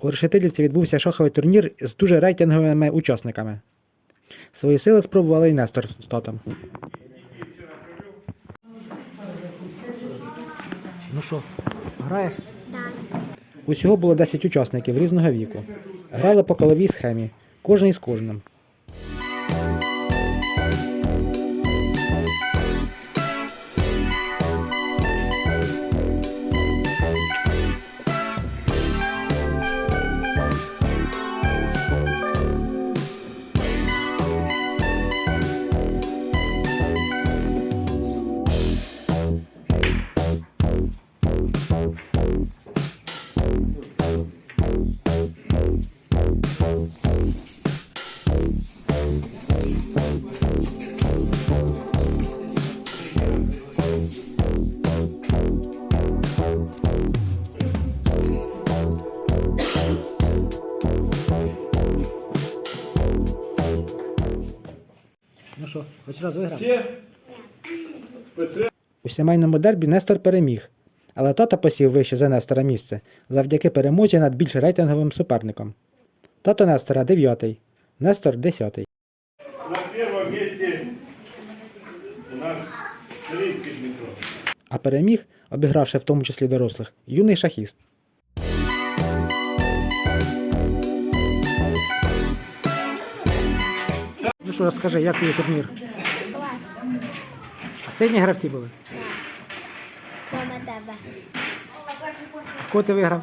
У Решетилівці відбувся шаховий турнір з дуже рейтинговими учасниками. Свої сили спробували і Нестор з татом. Ну що, граєш? Так. Усього було 10 учасників різного віку. Грали по коловій схемі, кожен із кожним. Ну що, хоч раз виграв? У сімейному дербі Нестор переміг, але тато посів вище за Нестора місце завдяки перемозі над більш рейтинговим суперником. Тато Нестора 9, Нестор 10. На первом месте у нас Дмитро. А переміг, обігравши в тому числі дорослих, юний шахіст. Ну що, розкажи, як тобі турнір? Клас. А сильні гравці були? Тебе. Кого ти виграв?